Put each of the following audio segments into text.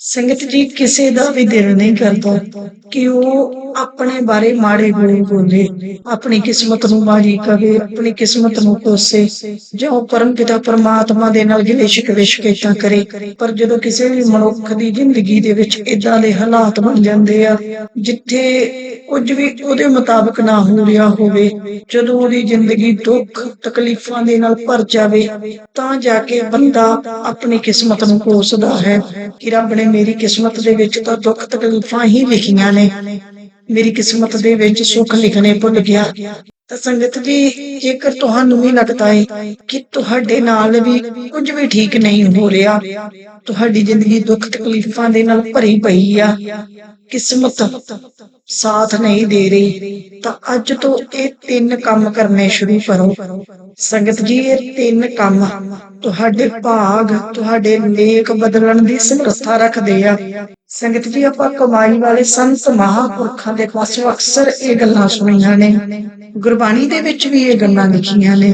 ਸੰਗਤ ਜੀ ਕਿਸੇ ਦਾ ਵੀ ਦਿਲ ਨਹੀਂ ਕਰਦਾ ਕਿ ਉਹ ਆਪਣੇ ਬਾਰੇ ਮਾੜੇ ਬੋਲ ਬੋਲੇ, ਆਪਣੀ ਕਿਸਮਤ ਨੂੰ ਮਾੜੀ ਕਵੇ, ਆਪਣੀ ਕਿਸਮਤ ਨੂੰ ਕੋਸੇ, ਜਾਂ ਉਹ ਪਰਮ ਪਿਤਾ ਪਰਮਾਤਮਾ ਦੇ ਨਾਲ ਗਿਲੇ ਸ਼ਿਕਵੇ ਸ਼ਿਕਾਇਤਾਂ ਕਰੇ। ਪਰ ਜਦੋਂ ਕਿਸੇ ਵੀ ਮਨੁੱਖ ਦੀ ਜ਼ਿੰਦਗੀ ਦੇ ਵਿੱਚ ਇਦਾਂ ਦੇ ਹਾਲਾਤ ਬਣ ਜਾਂਦੇ ਆ, ਜਿੱਥੇ ਕੁਝ ਵੀ ਉਹਦੇ ਮੁਤਾਬਕ ਨਾ ਹੋ ਰਿਹਾ ਹੋਵੇ, ਜਦੋਂ ਉਹਦੀ ਜ਼ਿੰਦਗੀ ਦੁੱਖ, ਤਕਲੀਫਾਂ ਦੇ ਨਾਲ ਭਰ ਜਾਵੇ, ਤਾਂ ਜਾ ਕੇ ਬੰਦਾ ਆਪਣੀ ਕਿਸਮਤ ਨੂੰ ਕੋਸਦਾ ਹੈ ਕਿ ਰੱਬ ਨੇ ਮੇਰੀ ਕਿਸਮਤ ਦੇ ਵਿੱਚ ਤਾਂ ਦੁੱਖ ਤਕਲੀਫਾਂ ਹੀ ਲਿਖੀਆਂ ਨੇ। ਮੇਰੀ ਕਿਸਮਤ ਦੇ ਵਿੱਚ ਸੁੱਖ ਲਿਖਣੇ ਭੁੱਲ ਗਿਆ। ਤਾਂ ਸੰਗਤ ਜੀ, ਜੇਕਰ ਤੁਹਾਨੂੰ ਵੀ ਲੱਗਦਾ ਹੈ ਕਿ ਤੁਹਾਡੇ ਨਾਲ ਵੀ ਕੁਝ ਵੀ ਠੀਕ ਨਹੀਂ ਹੋ ਰਿਹਾ ਤੁਹਾਡੀ ਜ਼ਿੰਦਗੀ ਦੁੱਖ ਤਕਲੀਫਾਂ ਦੇ ਨਾਲ ਭਰੀ ਪਈ ਆ। ਕਿਸਮਤ ਸਾਥ ਨਹੀਂ ਦੇ ਰਹੀ। ਤਾਂ ਅੱਜ ਤੋਂ ਇਹ ਤਿੰਨ ਕੰਮ ਕਰਨੇ ਸ਼ੁਰੂ ਕਰੋ। ਸੰਗਤ ਜੀ, ਇਹ ਤਿੰਨ ਕੰਮ ਤੁਹਾਡੇ ਭਾਗ, ਤੁਹਾਡੇ ਲੇਖ ਬਦਲਣ ਦੀ ਸਮਰੱਥਾ ਰੱਖਦੇ ਆ। ਸੰਗਤ ਜੀ, ਆਪਾਂ ਕਮਾਈ ਵਾਲੇ ਸੰਤ ਮਹਾਪੁਰਖਾਂ ਦੇ ਪਾਸੋਂ ਅਕਸਰ ਇਹ ਗੱਲਾਂ ਸੁਣੀਆਂ ਨੇ। ਗੁਰਬਾਣੀ ਦੇ ਵਿੱਚ ਵੀ ਇਹ ਗੱਲਾਂ ਲਿਖੀਆਂ ਨੇ।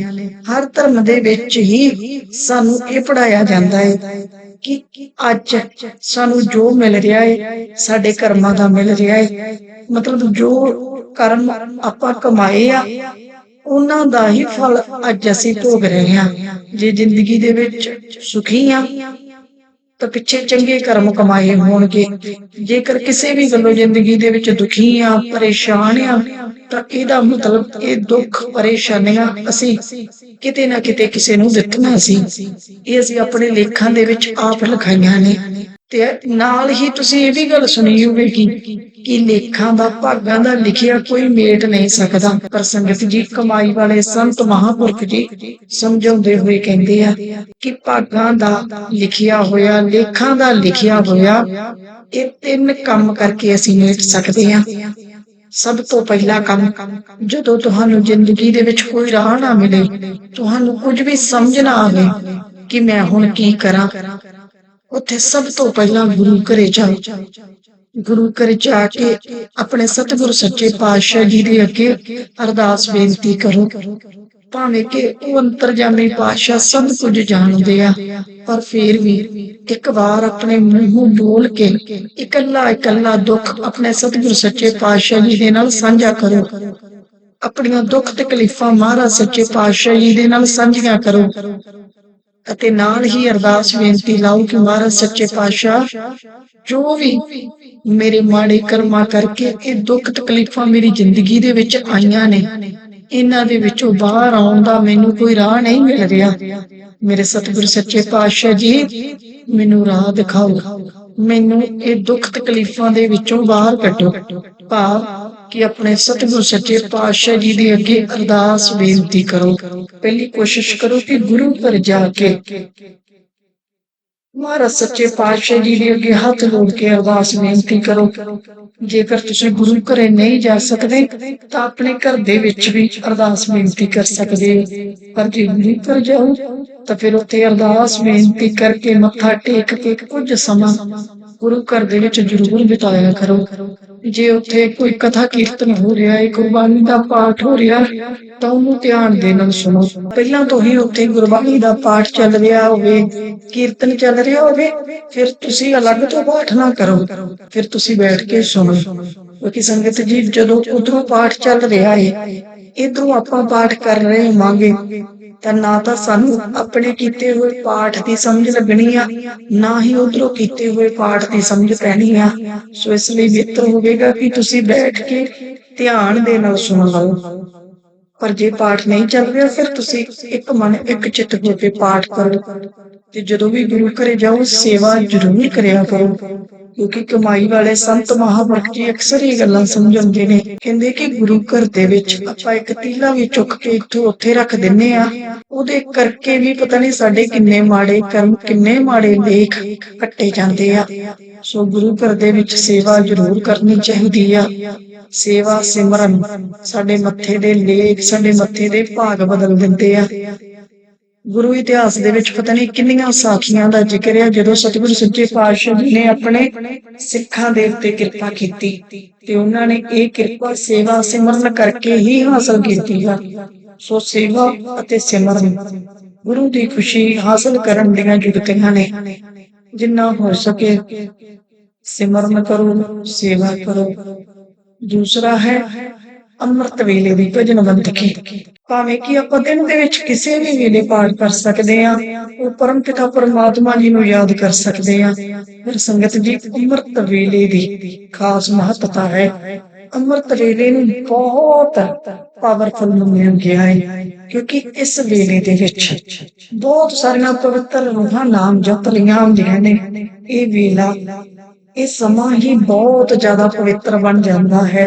ਹਰ ਧਰਮ ਦੇ ਵਿੱਚ ਹੀ ਸਾਨੂੰ ਇਹ ਪੜਾਇਆ ਜਾਂਦਾ ਹੈ। ਕਿ ਅੱਜ ਸਾਨੂੰ ਜੋ ਮਿਲ ਰਿਹਾ ਹੈ ਸਾਡੇ ਕਰਮਾਂ ਦਾ ਮਿਲ ਰਿਹਾ ਹੈ ਮਤਲਬ ਜੋ ਕਰਮ ਆਪਾਂ ਕਮਾਏ ਆ, ਉਹਨਾਂ ਦਾ ਹੀ ਫਲ ਅੱਜ ਅਸੀਂ ਭੋਗ ਰਹੇ ਹਾਂ। ਜੇ ਜ਼ਿੰਦਗੀ ਦੇ ਵਿੱਚ ਸੁਖੀ ਆ ਤਾਂ ਪਿੱਛੇ ਚੰਗੇ ਕਰਮ ਕਮਾਏ ਹੋਣਗੇ। ਜੇਕਰ ਕਿਸੇ ਵੀ ਗੱਲੋਂ ਜ਼ਿੰਦਗੀ ਦੇ ਵਿੱਚ ਦੁਖੀ ਆ, ਪਰੇਸ਼ਾਨ ਆ, ਤਾਂ ਇਹਦਾ ਮਤਲਬ ਇਹ ਦੁੱਖ, ਪਰੇਸ਼ਾਨੀਆਂ ਅਸੀਂ ਕਿਤੇ ਨਾ ਕਿਤੇ ਕਿਸੇ ਨੂੰ ਦਿੱਤੀਆਂ ਸੀ। ਇਹ ਅਸੀਂ ਆਪਣੇ ਲੇਖਾਂ ਦੇ ਵਿੱਚ ਆਪ ਲਿਖਾਈਆਂ ਨੇ। ਤੇ ਨਾਲ ਹੀ ਤੁਸੀਂ ਇਹ ਵੀ ਗੱਲ ਸੁਣੀ ਹੋਵੇਗੀ ਕਿ ਲੇਖਾਂ ਦਾ ਭਾਗਾਂ ਦਾ ਲਿਖਿਆ ਕੋਈ ਮੇਟ ਨਹੀਂ ਸਕਦਾ। ਪਰ ਸੰਗਤ ਜੀ ਕਮਾਈ ਵਾਲੇ ਸੰਤ ਮਹਾਪੁਰਖ ਜੀ ਸਮਝਾਉਂਦੇ ਹੋਏ ਕਹਿੰਦੇ ਆ ਕਿ ਭਾਗਾਂ ਦਾ ਲਿਖਿਆ ਹੋਇਆ, ਲੇਖਾਂ ਦਾ ਲਿਖਿਆ ਹੋਇਆ, ਇਹ ਤਿੰਨ ਕੰਮ ਕਰਕੇ ਅਸੀਂ ਮੇਟ ਸਕਦੇ ਹਾਂ। ਸਭ ਤੋਂ ਪਹਿਲਾ ਕੰਮ, ਜਦੋਂ ਤੁਹਾਨੂੰ ਜ਼ਿੰਦਗੀ ਦੇ ਵਿੱਚ ਕੋਈ ਰਾਹ ਨਾ ਮਿਲੇ, ਤੁਹਾਨੂੰ ਕੁਝ ਵੀ ਸਮਝ ਨਾ ਆਵੇ ਕਿ ਮੈਂ ਹੁਣ ਕੀ ਕਰਾਂ। ਉੱਥੇ ਸਭ ਤੋਂ ਪਹਿਲਾਂ ਗੁਰੂ ਘਰੇ ਜਾਓ ਗੁਰੂ ਘਰ ਜਾ ਕੇ ਆਪਣੇ ਸਤਿਗੁਰ ਸੱਚੇ ਪਾਤਸ਼ਾਹ ਜੀ ਦੇ ਅੱਗੇ ਅਰਦਾਸ ਬੇਨਤੀ ਕਰੋ। ਭਾਵੇਂ ਕਿ ਉਹ ਅੰਤਰਜਾਮੀ ਪਾਤਸ਼ਾਹ ਸਭ ਕੁਝ ਜਾਣਦੇ ਆ, ਪਰ ਫੇਰ ਵੀ ਇੱਕ ਵਾਰ ਆਪਣੇ ਮੂੰਹੋਂ ਬੋਲ ਕੇ ਇਕੱਲਾ ਇਕੱਲਾ ਦੁੱਖ ਆਪਣੇ ਸਤਿਗੁਰ ਸੱਚੇ ਪਾਤਸ਼ਾਹ ਜੀ ਦੇ ਨਾਲ ਸਾਂਝਾ ਕਰੋ। ਆਪਣੀਆਂ ਦੁੱਖ ਤਕਲੀਫਾਂ ਮਹਾਰਾਜ ਸੱਚੇ ਪਾਤਸ਼ਾਹ ਜੀ ਦੇ ਨਾਲ ਸਾਂਝੀਆਂ ਕਰੋ। ਅਤੇ ਨਾਲ ਹੀ ਅਰਦਾਸ ਬੇਨਤੀ ਲਾਓ ਕਿ ਮਹਾਰਾਜ ਸੱਚੇ ਪਾਤਸ਼ਾਹ, ਜੋ ਵੀ ਮੇਰੇ ਮਾੜੇ ਕਰਮਾਂ ਕਰਕੇ ਇਹ ਦੁੱਖ ਤਕਲੀਫਾਂ ਮੇਰੀ ਜ਼ਿੰਦਗੀ ਦੇ ਵਿੱਚ ਆਈਆਂ ਨੇ, ਇਹਨਾਂ ਦੇ ਵਿੱਚੋਂ ਬਾਹਰ ਆਉਣ ਦਾ ਮੈਨੂੰ ਕੋਈ ਰਾਹ ਨਹੀਂ ਮਿਲ ਰਿਹਾ। ਮੇਰੇ ਸਤਿਗੁਰ ਸੱਚੇ ਪਾਤਸ਼ਾਹ ਜੀ, ਮੈਨੂੰ ਰਾਹ ਦਿਖਾਓ। ਮੈਨੂੰ ਇਹ ਦੁੱਖ ਤਕਲੀਫਾਂ ਦੇ ਵਿੱਚੋਂ ਬਾਹਰ ਕੱਢੋ। ਭਾਵ ਕਿ ਆਪਣੇ ਸਤਿਗੁਰ ਸੱਚੇ ਪਾਤਸ਼ਾਹ ਜੀ ਦੇ ਅੱਗੇ ਅਰਦਾਸ ਬੇਨਤੀ ਕਰੋ। ਪਹਿਲੀ ਕੋਸ਼ਿਸ਼ ਕਰੋ ਕਿ ਗੁਰੂ ਘਰ ਜਾ ਕੇ ਮਹਾਰਾਜ ਸੱਚੇ ਪਾਤਸ਼ਾਹ ਜੀ ਦੇ ਅੱਗੇ ਹੱਥ ਜੋੜ ਕੇ ਅਰਦਾਸ ਬੇਨਤੀ ਕਰੋ। ਜੇਕਰ ਤੁਸੀਂ ਗੁਰੂ ਘਰੇ ਨਹੀਂ ਜਾ ਸਕਦੇ, ਤਾਂ ਆਪਣੇ ਘਰ ਦੇ ਵਿੱਚ ਵੀ ਅਰਦਾਸ ਬੇਨਤੀ ਕਰ ਸਕਦੇ ਹੋ। ਪਰ ਜੇ ਗੁਰੂ ਘਰ ਜਾਓ, ਤਾਂ ਫਿਰ ਉੱਥੇ ਅਰਦਾਸ ਬੇਨਤੀ ਕਰਕੇ ਮੱਥਾ ਟੇਕ ਕੇ ਕੁਝ ਸਮਾਂ ਗੁਰੂ ਘਰ ਦੇ ਵਿੱਚ ਜ਼ਰੂਰ ਬਿਤਾਇਆ ਕਰੋ। ਜੇ ਉੱਥੇ ਕੋਈ ਕਥਾ ਕੀਰਤਨ ਹੋ ਰਿਹਾ ਹੈ, ਗੁਰਬਾਣੀ ਦਾ ਪਾਠ ਹੋ ਰਿਹਾ, ਤਾਂ ਉਹਨੂੰ ਧਿਆਨ ਦੇ ਨਾਲ ਸੁਣੋ। ਪਹਿਲਾਂ ਤੋਂ ਹੀ ਉੱਥੇ ਗੁਰਬਾਣੀ ਦਾ ਪਾਠ ਚੱਲ ਰਿਹਾ ਹੋਵੇ, ਕੀਰਤਨ ਚੱਲ ਰਿਹਾ ਹੋਵੇ, ਫਿਰ ਤੁਸੀਂ ਅਲੱਗ ਤੋਂ ਪਾਠ ਨਾ ਕਰੋ, ਫਿਰ ਤੁਸੀਂ ਬੈਠ ਕੇ ਸੁਣੋ। ਕਿਉਂਕਿ ਸੰਗਤ ਜੀ, ਜਦੋਂ ਉਧਰੋਂ ਪਾਠ ਚੱਲ ਰਿਹਾ ਹੈ, ਇਧਰੋਂ ਆਪਾਂ ਪਾਠ ਕਰ ਰਹੇ ਹੋਵਾਂਗੇ। ਤਾਂ ਨਾ ਤਾਂ ਸਾਨੂੰ ਆਪਣੇ ਕੀਤੇ ਹੋਏ ਪਾਠ ਦੀ ਸਮਝ ਲੱਗਣੀ ਆ, ਨਾ ਹੀ ਉਧਰੋਂ ਕੀਤੇ ਹੋਏ ਪਾਠ ਦੀ ਸਮਝ ਪੈਣੀ ਆ। ਸੋ ਇਸ ਲਈ ਬਿਹਤਰ ਹੋਵੇਗਾ ਕਿ ਤੁਸੀਂ ਬੈਠ ਕੇ ਧਿਆਨ ਦੇ ਨਾਲ ਸੁਣ ਲਓ। ਪਰ ਜੇ ਪਾਠ ਨਹੀਂ ਚੱਲ ਰਿਹਾ, ਫਿਰ ਤੁਸੀਂ ਇੱਕ ਮਨ ਇੱਕ ਚਿੱਤ ਹੋ ਕੇ ਪਾਠ ਕਰੋ। ਤੇ ਜਦੋਂ ਵੀ ਗੁਰੂ ਘਰੇ ਜਾਓ, ਸੇਵਾ ਜ਼ਰੂਰ ਕਰਿਆ ਕਰੋ। ਕਿਉਂਕਿ ਕਮਾਈ ਵਾਲੇ ਸੰਤ ਮਹਾਂਪੁਰਖ ਅਕਸਰ ਇਹ ਗੱਲਾਂ ਸਮਝਾਉਂਦੇ ਨੇ। ਕਹਿੰਦੇ ਕਿ ਗੁਰੂ ਘਰ ਦੇ ਵਿੱਚ ਆਪਾਂ ਇੱਕ ਤੀਲਾ ਵੀ ਚੁੱਕ ਕੇ ਇੱਥੋਂ ਉੱਥੇ ਰੱਖ ਦਿੰਨੇ ਆ ਉਹਦੇ ਕਰਕੇ ਵੀ ਪਤਾ ਨਹੀਂ ਸਾਡੇ ਕਿੰਨੇ ਮਾੜੇ ਕਰਮ, ਕਿੰਨੇ ਮਾੜੇ ਲੇਖ ਕੱਟੇ ਜਾਂਦੇ ਆ। ਸੋ ਗੁਰੂ ਘਰ ਦੇ ਵਿੱਚ ਸੇਵਾ ਜ਼ਰੂਰ ਕਰਨੀ ਚਾਹੀਦੀ ਆ। ਸੇਵਾ ਸਿਮਰਨ ਸਾਡੇ ਮੱਥੇ ਦੇ ਲੇਖ, ਸਾਡੇ ਮੱਥੇ ਦੇ ਭਾਗ ਬਦਲ ਦਿੰਦੇ ਆ। ਗੁਰੂ ਇਤਿਹਾਸ ਦੇ ਵਿੱਚ ਪਤਾ ਨਹੀਂ ਕਿੰਨੀਆਂ ਸਾਖੀਆਂ ਦਾ ਜ਼ਿਕਰ ਹੈ ਜਦੋਂ ਸਤਿਗੁਰੂ ਸੱਚੇ ਪਾਤਸ਼ਾਹ ਜੀ ਨੇ ਆਪਣੇ ਸਿੱਖਾਂ ਦੇ ਉੱਤੇ ਕਿਰਪਾ ਕੀਤੀ ਤੇ ਉਹਨਾਂ ਨੇ ਇਹ ਕਿਰਪਾ, ਸੇਵਾ ਸਿਮਰਨ ਕਰਕੇ ਹੀ ਹਾਸਲ ਕੀਤੀ ਹੈ ਸੋ ਸੇਵਾ ਅਤੇ ਸਿਮਰਨ ਗੁਰੂ ਦੀ ਖੁਸ਼ੀ ਹਾਸਲ ਕਰਨ ਦੀਆਂ ਜੁਗਤੀਆਂ ਨੇ। ਜਿੰਨਾ ਹੋ ਸਕੇ ਸਿਮਰਨ ਕਰੋ, ਸੇਵਾ ਕਰੋ। ਦੂਸਰਾ ਹੈ ਅੰਮ੍ਰਿਤ ਵੇਲੇ ਦੀ ਭਜਨ ਬੰਦਗੀ ਭਾਵੇਂ ਕਿ ਆਪਾਂ ਦਿਨ ਦੇ ਵਿੱਚ ਕਿਸੇ ਵੀ ਵੇਲੇ ਪਾਠ ਕਰ ਸਕਦੇ ਆ ਉਹ ਪਰਮ ਪਿਤਾ ਪਰਮਾਤਮਾ ਜੀ ਨੂੰ ਯਾਦ ਕਰ ਸਕਦੇ ਆ ਫਿਰ ਸੰਗਤ ਜੀ, ਅੰਮ੍ਰਿਤ ਵੇਲੇ ਦੀ ਖਾਸ ਮਹੱਤਤਾ ਹੈ। ਅੰਮ੍ਰਿਤ ਵੇਲੇ ਨੂੰ ਬਹੁਤ ਪਾਵਰਫੁਲ ਮੰਨਿਆ ਗਿਆ ਹੈ, ਕਿਉਂਕਿ ਇਸ ਵੇਲੇ ਦੇ ਵਿੱਚ ਬਹੁਤ ਸਾਰੀਆਂ ਪਵਿੱਤਰ ਰੂਹਾਂ, ਨਾਮ ਜਪ ਰਹੀਆਂ ਹੁੰਦੀਆਂ ਨੇ। ਇਹ ਵੇਲਾ, ਇਹ ਸਮਾਂ ਹੀ ਬਹੁਤ ਜ਼ਿਆਦਾ ਪਵਿੱਤਰ ਬਣ ਜਾਂਦਾ ਹੈ।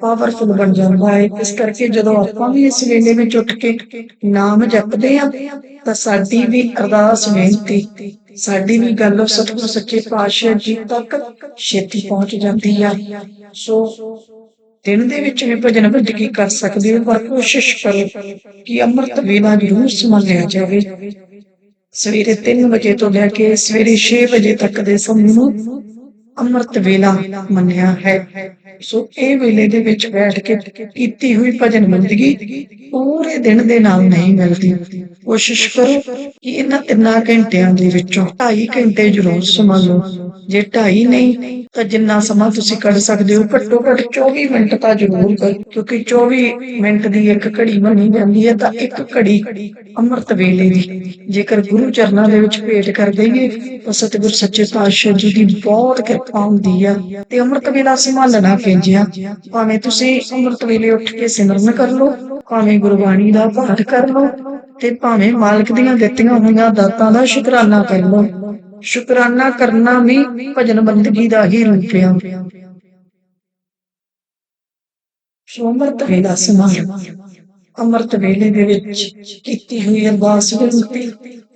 ਪਾਵਰਫੁਲ ਬਣ ਜਾਂਦਾ ਹੈ। ਇਸ ਕਰਕੇ ਜਦੋਂ ਆਪਾਂ ਵੀ ਇਸ ਵੇਲੇ ਵਿੱਚ ਉੱਠ ਕੇ ਨਾਮ ਜਪਦੇ ਆ ਤਾਂ ਸਾਡੀ ਵੀ ਅਰਦਾਸ ਬੇਨਤੀ ਸਾਡੀ ਵੀ ਗੱਲ ਸਤਿਗੁਰ ਸੱਚੇ ਪਾਤਸ਼ਾਹ ਜੀ ਤੱਕ ਛੇਤੀ ਪਹੁੰਚ ਜਾਂਦੀ ਆ। ਸੋ ਦਿਨ ਦੇ ਵਿੱਚ ਵੀ ਭਜਨ ਬੰਦਗੀ ਕਰ ਸਕਦੇ ਹੋ, ਪਰ ਕੋਸ਼ਿਸ਼ ਕਰੋ ਕਿ ਅੰਮ੍ਰਿਤ ਵੇਲਾ ਜ਼ਰੂਰ ਸਮਝ ਜਾਵੇ। ਸਵੇਰੇ 3 ਵਜੇ ਤੋਂ ਲੈ ਕੇ ਸਵੇਰੇ 6 ਵਜੇ ਤੱਕ ਦੇ ਸਮੇਂ ਨੂੰ ਅੰਮ੍ਰਿਤ ਵੇਲਾ ਮੰਨਿਆ ਹੈ। ਸੋ ਇਹ ਵੇਲੇ ਦੇ ਵਿੱਚ ਬੈਠ ਕੇ ਕੀਤੀ ਹੋਈ ਭਜਨ ਬੰਦਗੀ ਪੂਰੇ ਦਿਨ ਦੇ ਨਾਲ ਨਹੀਂ ਮਿਲਦੀ। ਕੋਸ਼ਿਸ਼ ਕਰੋ ਕਿ ਇਹਨਾਂ ਤਿੰਨਾਂ ਘੰਟਿਆਂ ਦੇ ਵਿੱਚੋਂ 2.5 ਘੰਟੇ ਜ਼ਰੂਰ ਸਮਾਂ ਲਓ। ਜੇ 2.5 ਨਹੀਂ, ਤਾਂ ਜਿੰਨਾ ਸਮਾਂ ਤੁਸੀਂ ਕੱਢ ਸਕਦੇ ਹੋ ਘੱਟੋ ਘੱਟ 24 ਮਿੰਟ ਤਾਂ ਜ਼ਰੂਰ ਕਰੋ। ਕਿਉਂਕਿ 24 ਮਿੰਟ ਦੀ ਇੱਕ ਘੜੀ ਬਣੀ ਜਾਂਦੀ ਹੈ, ਤਾਂ ਇੱਕ ਘੜੀ ਅੰਮ੍ਰਿਤ ਵੇਲੇ ਦੀ। ਜੇਕਰ ਗੁਰੂ ਚਰਨਾਂ ਦੇ ਵਿੱਚ ਭੇਟ ਕਰ ਦਈਏ, ਤਾਂ ਸਤਿਗੁਰ ਸੱਚੇ ਪਾਤਸ਼ਾਹ ਜੀ ਦੀ ਬਹੁਤ ਕਿਰਪਾ ਹੁੰਦੀ ਆ ਤੇ ਅੰਮ੍ਰਿਤ ਵੇਲਾ ਸੰਭਾਲਣਾ ਪੈਂਜਿਆ ਭਾਵੇਂ ਤੁਸੀਂ ਅੰਮ੍ਰਿਤ ਵੇਲੇ ਉੱਠ ਕੇ ਸਿਮਰਨ ਕਰ ਲਓ, ਭਾਵੇਂ ਗੁਰਬਾਣੀ ਦਾ ਪਾਠ ਕਰ ਲਓ ਤੇ ਭਾਵੇਂ ਮਾਲਕ ਦੀਆਂ ਦਿੱਤੀਆਂ ਹੋਈਆਂ ਦਾਤਾਂ ਦਾ ਸ਼ੁਕਰਾਨਾ ਕਰ ਲਓ। ਸ਼ੁਕਰਾਨਾ ਕਰਨਾ ਵੀ ਭਜਨ ਬੰਦਗੀ ਦਾ ਹੀ ਰੂਪ ਹੈ ਸੋ ਅੰਮ੍ਰਿਤ ਵੇਲਾ ਸਮਾਂ ਅੰਮ੍ਰਿਤ ਵੇਲੇ ਦੇ ਵਿੱਚ ਕੀਤੀ ਹੋਈ ਅਰਦਾਸ ਬੇਨਤੀ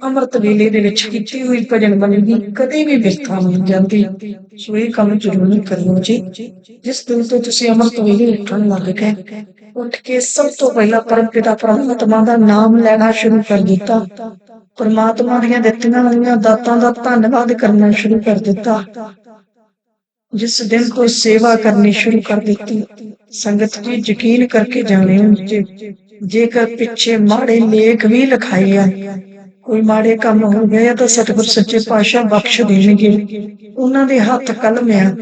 ਅੰਮ੍ਰਿਤ ਵੇਲੇ ਦੇ ਵਿੱਚ ਕੀਤੀ ਹੋਈ ਭਜਨ ਬੰਦਗੀ ਕਦੇ ਵੀ ਵਿਰਥਾ ਨਹੀਂ ਜਾਂਦੀ। ਸੋ ਇਹ ਕੰਮ ਜ਼ਰੂਰ ਕਰੋ ਜੀ। ਜਿਸ ਦਿਨ ਤੋਂ ਤੁਸੀਂ ਅੰਮ੍ਰਿਤ ਵੇਲੇ ਉੱਠਣ ਲੱਗ ਗਏ, ਉੱਠ ਕੇ ਸਭ ਤੋਂ ਪਹਿਲਾਂ ਪਰਮ ਪਰਮਾਤਮਾ ਦਾ ਨਾਮ ਲੈਣਾ ਸ਼ੁਰੂ ਕਰ ਦਿੱਤਾ। ਪਰਮਾਤਮਾ ਦੀਆਂ ਦਿੱਤੀਆਂ ਹੋਈਆਂ ਦਾਤਾਂ ਦਾ ਧੰਨਵਾਦ ਕਰਨਾ ਸ਼ੁਰੂ ਕਰ ਦਿੱਤਾ। ਜਿਸ ਦਿਨ ਤੋਂ ਸੇਵਾ ਕਰਨੀ ਸ਼ੁਰੂ ਕਰ ਦਿੱਤੀ, ਸੰਗਤ ਜੀ ਯਕੀਨ ਕਰਕੇ ਜਾਣੇ ਜੇ। ਜੇਕਰ ਪਿੱਛੇ ਮਾੜੇ ਲੇਖ ਵੀ ਲਿਖਾਏ ਆ, ਕੋਈ ਮਾੜੇ ਕੰਮ ਹੋ ਗਏ ਆ ਤਾਂ ਸਤਿਗੁਰ ਸੱਚੇ ਪਾਤਸ਼ਾਹ ਬਖਸ਼ ਦੇਣਗੇ। ਉਹਨਾਂ ਦੇ ਹੱਥ ਕਲਮ ਆ।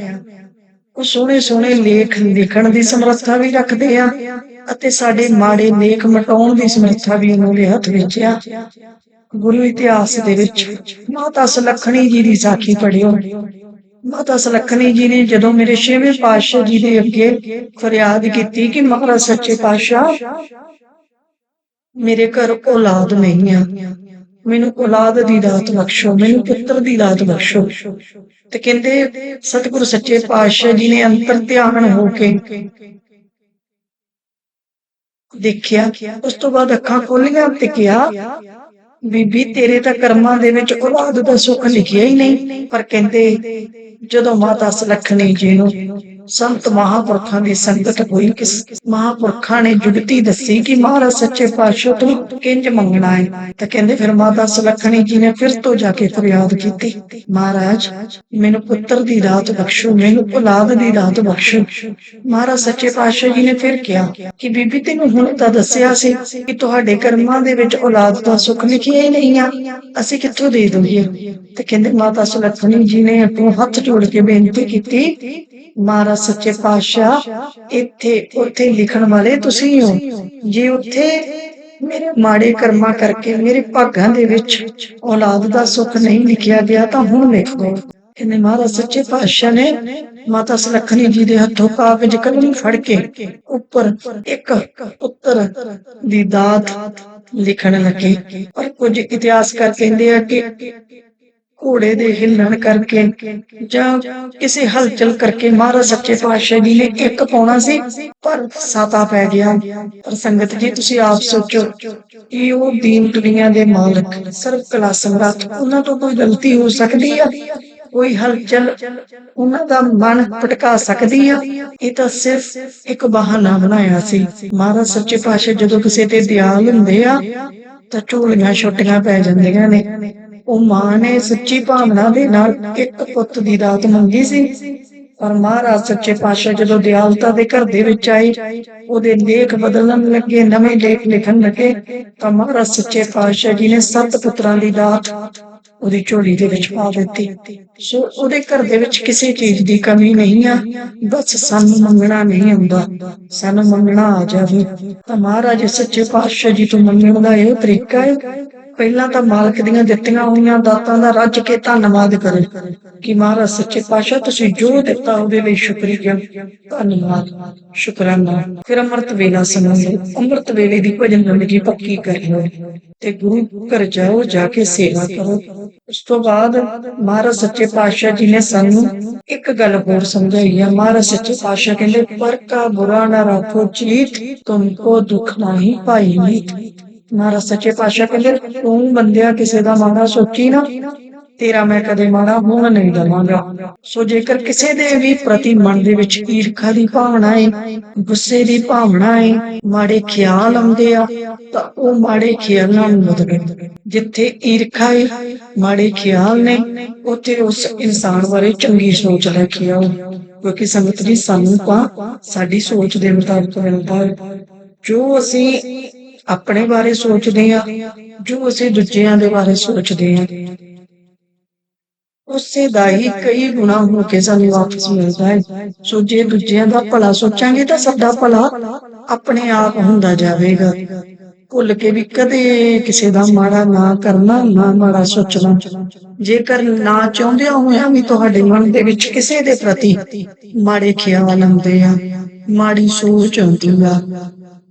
ਉਹ ਸੋਹਣੇ ਸੋਹਣੇ ਲੇਖ ਲਿਖਣ ਦੀ ਸਮਰੱਥਾ ਵੀ ਰੱਖਦੇ ਆ ਅਤੇ ਸਾਡੇ ਮਾੜੇ ਲੇਖ ਮਿਟਾਉਣ ਦੀ ਸਮਰੱਥਾ ਵੀ ਉਹਨਾਂ ਦੇ ਹੱਥ ਵਿੱਚ ਆ। ਗੁਰੂ ਇਤਿਹਾਸ ਦੇ ਵਿੱਚ ਮਾਤਾ ਸੁਲੱਖਣੀ ਜੀ ਦੀ ਸਾਖੀ ਪੜਿਓ ਮਾਤਾ ਸੁਲੱਖਣੀ ਜੀ ਨੇ ਜਦੋਂ ਮੇਰੇ ਛੇਵੇਂ ਪਾਤਸ਼ਾਹ ਜੀ ਦੇ ਅੱਗੇ ਫਰਿਆਦ ਕੀਤੀ ਕਿ ਮਹਾਰਾਜ ਸੱਚੇ ਪਾਤਸ਼ਾਹ ਮੇਰੇ ਘਰ ਔਲਾਦ ਨਹੀਂ ਆ। ਮੈਨੂੰ ਔਲਾਦ ਦੀ ਦਾਤ ਬਖਸ਼ੋ, ਮੈਨੂੰ ਪੁੱਤਰ ਦੀ ਦਾਤ ਬਖਸ਼ੋ। ਤੇ ਕਹਿੰਦੇ, ਸਤਿਗੁਰੂ ਸੱਚੇ ਪਾਤਸ਼ਾਹ ਜੀ ਨੇ ਅੰਤਰ ਧਿਆਨ ਹੋ ਕੇ ਦੇਖਿਆ। ਉਸ ਤੋਂ ਬਾਅਦ ਅੱਖਾਂ ਖੋਲੀਆਂ ਤੇ ਕਿਹਾ, ਬੀਬੀ, ਤੇਰੇ ਤਾਂ ਕਰਮਾਂ ਦੇ ਵਿੱਚ ਔਲਾਦ ਦਾ ਸੁੱਖ ਲਿਖਿਆ ਹੀ ਨਹੀਂ। ਪਰ ਕਹਿੰਦੇ, ਜਦੋਂ ਮਾਤਾ ਸੁਲੱਖਣੀ ਜੀ ਨੂੰ ਸੰਤ ਮਹਾਪੁਰਖਾਂ ਦੀ ਸੰਗਤ ਹੋਈ। ਕਿਸ ਮਹਾਪੁਰਖਾਂ ਨੇ ਜੁਗਤੀ ਦੱਸੀ ਕਿ ਮਹਾਰਾਜ ਸੱਚੇ ਪਾਤਸ਼ਾਹ ਤੋਂ ਕਿੰਜ ਮੰਗਣਾ ਹੈ? ਤਾਂ ਕਹਿੰਦੇ ਫਿਰ ਮਾਤਾ ਸੁਲੱਖਣੀ ਜੀ ਨੇ ਫਿਰ ਤੋਂ ਜਾ ਕੇ ਫਰਿਆਦ ਕੀਤੀ। ਮਹਾਰਾਜ, ਮੈਨੂੰ ਪੁੱਤਰ ਦੀ ਦਾਤ ਬਖਸ਼ੋ, ਮੈਨੂੰ ਔਲਾਦ ਦੀ ਦਾਤ ਬਖਸ਼ੋ। ਮਹਾਰਾਜ ਸੱਚੇ ਪਾਤਸ਼ਾਹ ਜੀ ਨੇ ਫਿਰ ਕਿਹਾ ਕਿ ਬੀਬੀ ਤੈਨੂੰ ਹੁਣ ਤਾਂ ਦੱਸਿਆ ਸੀ ਕਿ ਤੁਹਾਡੇ ਕਰਮਾਂ ਦੇ ਵਿੱਚ ਔਲਾਦ ਦਾ ਸੁੱਖ ਲਿਖਿਆ ਹੀ ਨਹੀਂ ਆ। ਅਸੀਂ ਕਿੱਥੋਂ ਦੇ ਦਈਏ? ਤੇ ਕਹਿੰਦੇ ਮਾਤਾ ਸੁਲੱਖਣੀ ਜੀ ਨੇ ਆਪੋ ਹੱਥ ਜੋੜ ਕੇ ਬੇਨਤੀ ਕੀਤੀ ਮਹਾਰਾਜ ਸੱਚੇ ਪਾਤਸ਼ਾਹ, ਇੱਥੇ, ਉੱਥੇ ਲਿਖਣ ਵਾਲੇ ਤੁਸੀਂ ਹੋ। ਜੇ ਉੱਥੇ ਮਾੜੇ ਕਰਮਾਂ ਕਰਕੇ ਮੇਰੇ ਭਾਗਾਂ ਦੇ ਵਿੱਚ ਔਲਾਦ ਦਾ ਸੁੱਖ ਨਹੀਂ ਲਿਖਿਆ ਗਿਆ, ਤਾਂ ਹੁਣ ਲਿਖ। ਦੋ ਇਹਨੇ ਮਹਾਰਾਜ ਸੱਚੇ ਪਾਤਸ਼ਾਹ ਨੇ ਮਾਤਾ ਸੁਲੱਖਣੀ ਜੀ ਦੇ ਹੱਥੋਂ ਕਾਗਜ਼ ਕਲਮ ਫੜ ਕੇ ਉੱਪਰ ਇੱਕ ਪੁੱਤਰ ਦੀ ਦਾਤ ਲਿਖਣ ਲੱਗੇ। ਪਰ ਕੁਝ ਇਤਿਹਾਸਕਾਰ ਕਹਿੰਦੇ ਆ ਕਿ ਘੋੜੇ ਦੇ ਹਿੱਲਣ ਕਰਕੇ ਜਾਂ ਕਿਸੇ ਹਲਚਲ ਕਰਕੇ ਮਹਾਰਾਜ ਸੱਚੇ ਪਾਤਸ਼ਾਹ ਜੀ ਨੇ ਇੱਕ ਪਾਉਣਾ ਸੀ, ਪਰ ਸਾਤਾ ਪੈ ਗਿਆ। ਪਰ ਸੰਗਤ ਜੀ, ਤੁਸੀਂ ਆਪ ਸੋਚੋ ਕਿ ਉਹ ਦੀਨ ਦੁਨੀਆ ਦੇ ਮਾਲਕ ਸਰਵ ਕਲਾ ਸਮਰੱਥ ਉਹਨਾਂ ਤੋਂ ਕੋਈ ਗਲਤੀ ਹੋ ਸਕਦੀ ਆ? ਕੋਈ ਹਲਚਲ ਉਹਨਾਂ ਦਾ ਮਨ ਭਟਕਾ ਸਕਦੀ ਆ? ਇਹ ਤਾਂ ਸਿਰਫ ਇੱਕ ਬਹਾਨਾ ਬਣਾਇਆ ਸੀ। ਮਹਾਰਾਜ ਸੱਚੇ ਪਾਤਸ਼ਾਹ ਜਦੋਂ ਕਿਸੇ ਤੇ ਦਿਆਲ ਹੁੰਦੇ ਆ, ਤਾਂ ਝੋਲੀਆਂ ਛੋਟੀਆਂ ਪੈ ਜਾਂਦੀਆਂ ਨੇ। ਉਹ ਮਾਂ ਨੇ ਸੱਚੀ ਭਾਵਨਾ ਦੇ ਨਾਲ ਇੱਕ ਪੁੱਤ ਦੀ ਦਾਤ ਮੰਗੀ ਸੀ। ਪਰ ਮਹਾਰਾਜ ਸੱਚੇ ਪਾਤਸ਼ਾਹ ਜਦੋਂ ਦਿਆਲਤਾ ਦੇ ਘਰ ਦੇ ਵਿੱਚ ਆਏ, ਉਹਦੇ ਲੇਖ ਬਦਲਣ ਲੱਗੇ, ਨਵੇਂ ਲੇਖ ਲਿਖਣ ਲੱਗੇ, ਤਾਂ ਮਹਾਰਾਜ ਸੱਚੇ ਪਾਤਸ਼ਾਹ ਜੀ ਨੇ ਸੱਤ ਪੁੱਤਰਾਂ ਦੀ ਦਾਤ ਉਹਦੀ ਝੋਲੀ ਦੇ ਵਿੱਚ ਪਾ ਦਿੱਤੀ। ਸੋ ਉਹਦੇ ਘਰ ਦੇ ਵਿੱਚ ਕਿਸੇ ਚੀਜ਼ ਦੀ ਕਮੀ ਨਹੀਂ ਆ, ਬਸ ਸਾਨੂੰ ਮੰਗਣਾ ਨਹੀਂ ਆਉਂਦਾ, ਸਾਨੂੰ ਮੰਗਣਾ ਆ ਜਾਵੇ। ਤਾਂ ਮਹਾਰਾਜ ਸੱਚੇ ਪਾਤਸ਼ਾਹ ਜੀ ਤੋਂ ਮੰਗਣ ਦਾ ਇਹ ਤਰੀਕਾ ਹੈ ਪਹਿਲਾਂ ਤਾਂ ਮਾਲਕ ਦੀਆਂ ਦਿੱਤੀਆਂ ਹੋਈਆਂ ਦਾਤਾਂ ਦਾ ਰੱਜ ਕੇ ਧੰਨਵਾਦ ਕਰੋ ਕਿ ਮਹਾਰਾਜ ਸੱਚੇ ਪਾਤਸ਼ਾਹ ਤੁਸੀਂ ਜੋ ਦਿੱਤਾ ਉਹਦੇ ਲਈ ਸ਼ੁਕਰੀਆ, ਧੰਨਵਾਦ, ਸ਼ੁਕਰਾਨਾ। ਫਿਰ ਅੰਮ੍ਰਿਤ ਵੇਲਾ ਸਮਝੋ, ਅੰਮ੍ਰਿਤ ਵੇਲੇ ਦੀ ਭਜਨ ਜ਼ਿੰਦਗੀ ਪੱਕੀ ਕਰਿਓ ਤੇ ਗੁਰੂ ਘਰ ਜਾਓ, ਜਾ ਕੇ ਸੇਵਾ ਕਰੋ। ਉਸ ਤੋਂ ਬਾਅਦ ਮਹਾਰਾਜ ਸੱਚੇ ਪਾਤਸ਼ਾਹ ਜੀ ਨੇ ਸਾਨੂੰ ਇੱਕ ਗੱਲ ਹੋਰ ਸਮਝਾਈ ਹੈ ਮਹਾਰਾਜ ਸੱਚੇ ਪਾਤਸ਼ਾਹ ਕਹਿੰਦੇ ਪਰ ਕਾ ਬੁਰਾ ਨਾ ਰੱਖੋ ਚੀਤ ਤੁਮਕੋ ਦੁੱਖ ਨਹੀਂ ਪਾਈ ਮੀਤ। ਮਹਾਰਾਜ ਸੱਚੇ ਪਾਤਸ਼ਾਹ ਕਹਿੰਦੇ, ਤੂੰ ਬੰਦਿਆ ਕਿਸੇ ਦਾ ਮਾੜਾ ਸੋਚੀ ਨਾ, ਤੇਰਾ ਮੈਂ ਕਦੇ ਮਾੜਾ ਹੋਣ ਨਹੀਂ ਦਵਾਂਗਾ ਸੋ ਜੇਕਰ ਕਿਸੇ ਦੇ ਵੀ ਪ੍ਰਤੀ ਮਨ ਦੇ ਵਿੱਚ ਈਰਖਾ ਦੀ ਭਾਵਨਾ ਹੈ ਗੁੱਸੇ ਦੀ ਭਾਵਨਾ ਹੈ ਮਾੜੇ ਖਿਆਲ ਆਉਂਦੇ ਆ, ਤਾਂ ਉਹ ਮਾੜੇ ਖਿਆਲਾਂ ਨੂੰ ਬਦਲੋ ਜਿੱਥੇ ਈਰਖਾ ਹੈ ਮਾੜੇ ਖਿਆਲ ਨੇ, ਉੱਥੇ ਉਸ ਇਨਸਾਨ ਬਾਰੇ ਚੰਗੀ ਸੋਚ ਲੈ ਕੇ ਆਓ। ਕਿਉਂਕਿ ਸੰਗਤ ਜੀ, ਸਾਨੂੰ ਤਾਂ ਸਾਡੀ ਸੋਚ ਦੇ ਮੁਤਾਬਕ ਮਿਲਦਾ ਹੈ ਜੋ ਅਸੀਂ ਆਪਣੇ ਬਾਰੇ ਸੋਚਦੇ ਆ ਜੋ ਅਸੀਂ ਦੂਜਿਆਂ ਦੇ ਬਾਰੇ ਸੋਚਦੇ ਆ ਉਸੇ ਦਾ ਹੀ ਕਈ ਗੁਣਾ ਹੋ ਕੇ ਸਾਨੂੰ ਵਾਪਸ ਮਿਲਦਾ ਹੈ। ਸੋ ਜੇ ਦੂਜਿਆਂ ਦਾ ਭਲਾ ਸੋਚਾਂਗੇ ਤਾਂ ਸਾਡਾ ਭਲਾ ਆਪਣੇ ਆਪ ਹੁੰਦਾ ਜਾਵੇਗਾ। ਭੁੱਲ ਕੇ ਵੀ ਕਦੇ ਕਿਸੇ ਦਾ ਮਾੜਾ ਨਾ ਕਰਨਾ, ਨਾ ਮਾੜਾ ਸੋਚਣਾ। ਜੇਕਰ ਨਾ ਚਾਹੁੰਦਿਆਂ ਹੋਇਆਂ ਵੀ ਤੁਹਾਡੇ ਮਨ ਦੇ ਵਿੱਚ ਕਿਸੇ ਦੇ ਪ੍ਰਤੀ ਮਾੜੇ ਖਿਆਲ ਆਉਂਦੇ ਆ, ਮਾੜੀ ਸੋਚ ਆਉਂਦੀ ਆ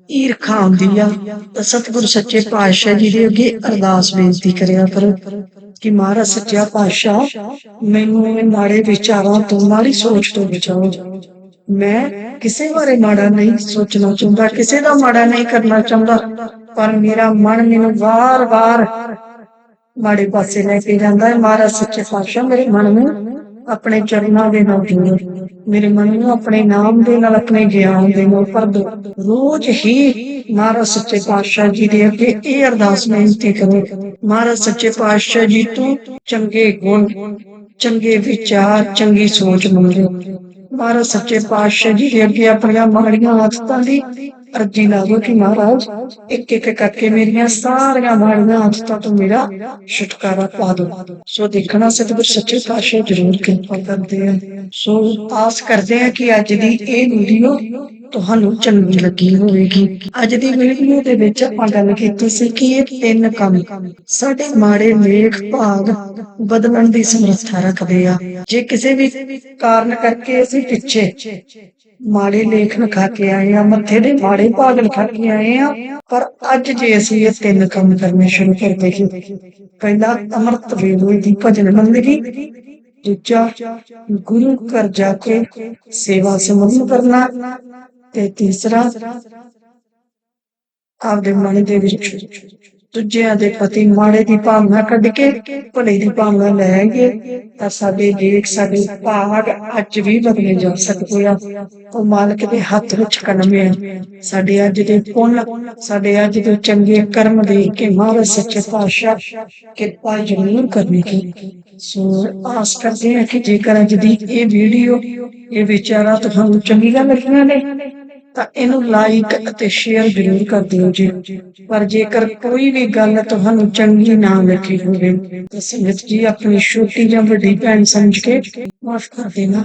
ਈਰਖਾ ਆਉਂਦੀ ਆ ਤਾਂ ਸਤਿਗੁਰ ਸੱਚੇ ਪਾਤਸ਼ਾਹ ਜੀ ਦੇ ਅੱਗੇ ਅਰਦਾਸ ਬੇਨਤੀ ਕਰਿਆ ਕਰੋ ਕਿ ਮਹਾਰਾਜ ਸੱਚਾ ਪਾਤਸ਼ਾਹ, ਮੈਨੂੰ ਮਾੜੇ ਵਿਚਾਰਾਂ ਤੋਂ, ਮਾੜੀ ਸੋਚ ਤੋਂ ਬਚਾਓ। ਮੈਂ ਕਿਸੇ ਬਾਰੇ ਮਾੜਾ ਨਹੀਂ ਸੋਚਣਾ ਚਾਹੁੰਦਾ, ਕਿਸੇ ਦਾ ਮਾੜਾ ਨਹੀਂ ਕਰਨਾ ਚਾਹੁੰਦਾ, ਪਰ ਮੇਰਾ ਮਨ ਮੈਨੂੰ ਵਾਰ-ਵਾਰ ਮਾੜੇ ਪਾਸੇ ਲੈ ਕੇ ਜਾਂਦਾ ਹੈ। ਮਹਾਰਾਜ ਸੱਚੇ ਪਾਤਸ਼ਾਹ ਮੇਰੇ ਮਨ ਨੂੰ ਆਪਣੇ ਚਰਨਾਂ ਦੇ ਨਾਲ ਜੋੜੋ। ਮੇਰੇ ਮਨ ਨੂੰ ਆਪਣੇ ਨਾਮ ਦੇ ਨਾਲ ਆਪਣੇ ਗਿਆਨ ਦੇ ਨਾਲ ਭਰ ਦਿਓ। ਰੋਜ਼ ਹੀ ਮਹਾਰਾਜ ਸੱਚੇ ਪਾਤਸ਼ਾਹ ਜੀ ਦੇ ਅੱਗੇ ਇਹ ਅਰਦਾਸ ਬੇਨਤੀ ਕਰੋ, ਮਹਾਰਾਜ ਸੱਚੇ ਪਾਤਸ਼ਾਹ ਜੀ ਤੋਂ ਚੰਗੇ ਗੁਣ, ਚੰਗੇ ਵਿਚਾਰ, ਚੰਗੀ ਸੋਚ ਮੰਗੋ ਮਹਾਰਾਜ ਸੱਚੇ ਪਾਤਸ਼ਾਹ ਜੀ ਦੇ ਅੱਗੇ ਆਪਣੀਆਂ ਮਾੜੀਆਂ ਆਦਤਾਂ ਦੀ ਅਰਜੀ ਲਾਵੋ ਕਿ ਮਹਾਰਾਜ, ਇੱਕ ਇੱਕ ਕਰਕੇ ਮੇਰੀਆਂ ਸਾਰੀਆਂ ਮਾੜੀਆਂ ਆਦਤਾਂ ਤੋਂ ਮੇਰਾ ਛੁਟਕਾਰਾ ਪਾ ਦਿਓ। ਸੋ ਦੇਖਣਾ ਸਤਿਗੁਰ ਸੱਚੇ ਪਾਤਸ਼ਾਹ ਜ਼ਰੂਰ ਕਿਰਪਾ ਕਰਦੇ ਆ। ਸੋ ਆਸ ਕਰਦੇ ਆ ਕਿ ਅੱਜ ਦੀ ਇਹ ਵੀਡੀਓ ਤੁਹਾਨੂੰ ਚੰਗੀ ਲੱਗੀ ਹੋਵੇਗੀ। ਅੱਜ ਦੀ ਵੀਡੀਓ ਦੇ ਵਿੱਚ ਆਪਾਂ ਗੱਲ ਕੀਤੀ ਸੀ ਕਿ ਇਹ ਤਿੰਨ ਕੰਮ ਸਾਡੇ ਮਾੜੇ ਲੇਖ ਭਾਗ ਬਦਲਣ ਦੀ ਸਮਰੱਥਾ ਰੱਖਦੇ ਆ। ਜੇ ਕਿਸੇ ਵੀ ਕਾਰਨ ਕਰਕੇ ਅਸੀਂ ਪਿੱਛੇ ਮਾੜੇ ਲੇਖ ਲਿਖਾ ਕੇ ਆਏ ਆ, ਮੱਥੇ ਦੇ ਮਾੜੇ ਭਾਗ ਲਿਖਾ ਕੇ ਆਏ ਆ। ਪਰ ਅੱਜ ਜੇ ਅਸੀਂ ਇਹ ਤਿੰਨ ਕੰਮ ਕਰਨੇ ਸ਼ੁਰੂ ਕਰ ਦਈਏ, ਪਹਿਲਾ ਅੰਮ੍ਰਿਤ ਵੇਲੇ ਦੀ ਭਜਨ ਬੰਦਗੀ ਦੂਜਾ ਗੁਰੂ ਘਰ ਜਾ ਕੇ ਸੇਵਾ ਸਮਰਨ ਕਰਨਾ, ਤੇ ਤੀਸਰਾ ਆਪਦੇ ਮਨ ਦੇ ਵਿੱਚ ਦੂਜਿਆਂ ਦੇ ਪ੍ਰਤੀ ਮਾੜੇ ਦੀ ਭਾਵਨਾ ਕੱਢ ਕੇ, ਭਲੇ ਦੀ ਭਾਵਨਾ ਲੈ ਕੇ ਤਾਂ ਸਾਡੇ ਜੀਵ ਸਾਡੇ ਭਾਗ ਅੱਜ ਵੀ ਬਦਲੇ ਜਾ ਸਕਦੇ ਆ। ਉਹ ਮਾਲਕ ਦੇ ਹੱਥ ਵਿੱਚ ਕਲਮੇ ਆ। ਸਾਡੇ ਅੱਜ ਦੇ ਪੁੰਨ, ਸਾਡੇ ਅੱਜ ਦੇ ਚੰਗੇ ਕਰਮ ਦੇ ਕੇ ਮਹਾਰਾਜ ਸੱਚੇ ਪਾਤਸ਼ਾਹ ਕਿਰਪਾ ਜ਼ਰੂਰ ਕਰਨੀ ਕੀ ਸੋ ਆਸ ਕਰਦੇ ਹਾਂ ਕਿ ਜੇਕਰ ਅੱਜ ਦੀ ਇਹ ਵੀਡੀਓ, ਇਹ ਵਿਚਾਰਾ ਤੁਹਾਨੂੰ ਚੰਗੀਆਂ ਲੱਗੀਆਂ ਨੇ ਤਾਂ ਇਹਨੂੰ ਲਾਈਕ ਅਤੇ ਸ਼ੇਅਰ ਜ਼ਰੂਰ ਕਰ ਦਿਓ ਜੀ। ਪਰ ਜੇਕਰ ਕੋਈ ਵੀ ਗੱਲ ਤੁਹਾਨੂੰ ਚੰਗੀ ਨਾ ਲੱਗੀ ਹੋਵੇ ਤਾਂ ਸੰਗਤ ਜੀ ਆਪਣੀ ਛੋਟੀ ਜਾਂ ਵੱਡੀ ਭੈਣ ਸਮਝ ਕੇ ਮਾਫ ਕਰ ਦੇਣਾ।